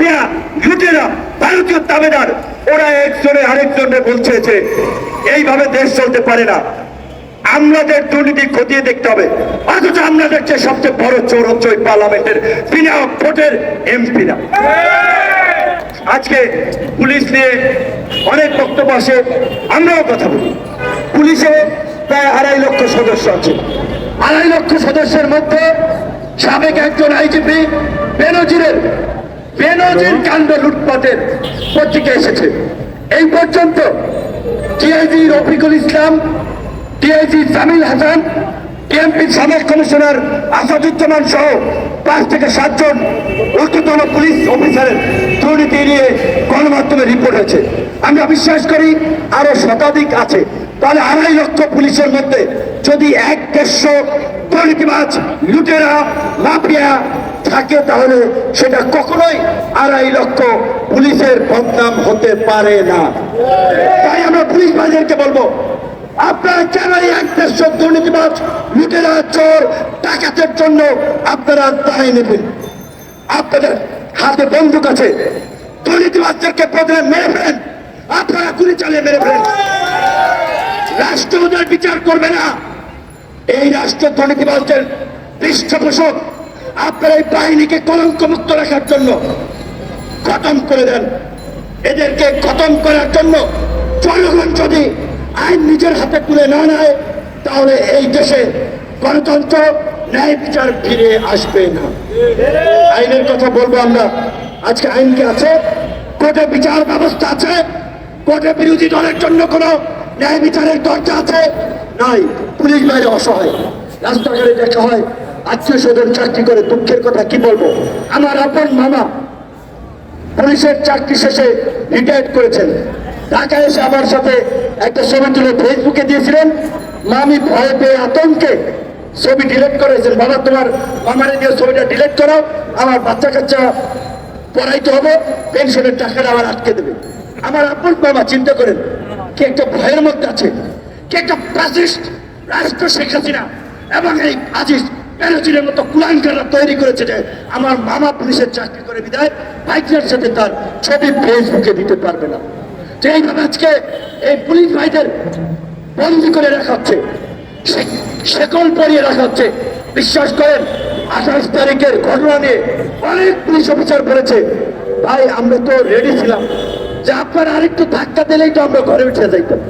Mafia লুটেরা ভারতীয় দাবেদার ওরা একজনে আরেকজনে বলছে যে, এইভাবে দেশ চলতে পারে না। আমলাদের দুর্নীতি খতিয়ে দেখতে হবে। অথচ আমরা দেখছি সবচেয়ে বড় চোর হচ্ছে ওই পার্লামেন্টের বিনা ভোটের এমপিরা। আজকে পুলিশ নিয়ে অনেক বক্তব্য আসে, আমরাও কথা বলি। পুলিশে প্রায় আড়াই লক্ষ সদস্য আছে। আড়াই লক্ষ সদস্যের মধ্যে সাবেক একজন আইজিপি বেনজিরের বেনজির কাণ্ড লুটপাটের পত্রিকা এসেছে। এই পর্যন্ত টিআইজি রফিকুল ইসলাম টিআইজি জামিল হাসান টিএমপির সাবেক কমিশনার আসাদুজ্জামান সহ পাঁচ থেকে সাতজন ঊর্ধ্বতন পুলিশ অফিসারের দুর্নীতি নিয়ে গণমাধ্যমে রিপোর্ট হয়েছে। আমরা বিশ্বাস করি আরও শতাধিক আছে। তাহলে আড়াই লক্ষ পুলিশের মধ্যে যদি এক দেড়শো দুর্নীতিবাজ লুটেরা মাফিয়া থাকে তাহলে সেটা কখনোই আড়াই লক্ষ পুলিশের বদনাম হতে পারে না। তাই আমরা পুলিশ বাজারকে বলব, আপনারা কেন জন্য আপনারা নেবেন? আপনাদের হাতে আছে আপনারা চালিয়ে রাষ্ট্র বিচার করবে না। এই রাষ্ট্র দুর্নীতিবাজদের পৃষ্ঠপোষক আপনারা এই বাহিনীকে কলঙ্ক মুক্ত রাখার জন্য খতম করে দেন। এদেরকে খতম করার জন্য জনগণ যদি আইন নিজের হাতে তুলে না নেয়, তাহলে এই দেশে গণতন্ত্র, ন্যায় বিচার ফিরে আসবে না। আইনের কথা বলব আমরা। আজকে আইন কি আছে, কোর্টে বিচার ব্যবস্থা আছে, কোর্টে বিরোধী দলের জন্য কোনো ন্যায় বিচারের দরজা আছে? নাই। পুলিশ বাইরে অসহায় রাস্তাঘাটে দেখা হয়। আত্মীয় স্বজন চাকরি করে দুঃখের কথা কি বলব? আমার আপন মামা পুলিশের চাকরি শেষে রিটায়ার করেছেন। ঢাকায় এসে আমার সাথে একটা ছবি তুলে ফেসবুকে দিয়েছিলেন। মামি ভয় পেয়ে আতঙ্কে ছবি ডিলিট করেছেন। বাবা, তোমার মামারে দিয়ে ছবিটা ডিলিট করো আমার বাচ্চা কাচ্চা পড়াইতে হবে, পেনশনের টাকাটা আবার আটকে দেবে। আমার আপন বাবা চিন্তা করেন, কি একটা ভয়ের মধ্যে আছে, কি একটা প্রাচিস্ট রাষ্ট্র শেখ হাসিনা এবং এই আজিজ প্যারাচিনের মতো কুলাঙ্কাররা তৈরি করেছে যে আমার মামা পুলিশের চাকরি করে বিদায় ভাইটার সাথে তার ছবি ফেসবুকে দিতে পারবে না। যে এইভাবে আজকে এই পুলিশ ভাইদের বন্দি করে রাখা হচ্ছে শেকল পরিয়ে রাখা হচ্ছে। বিশ্বাস করেন, আঠাশ তারিখের ঘটনা নিয়ে অনেক পুলিশ অফিসার বলেছে, ভাই, আমরা তো রেডি ছিলাম। যে আপনার আরেকটু ধাক্কা দিলেই তো আমরা ঘরে উঠে যাইতাম।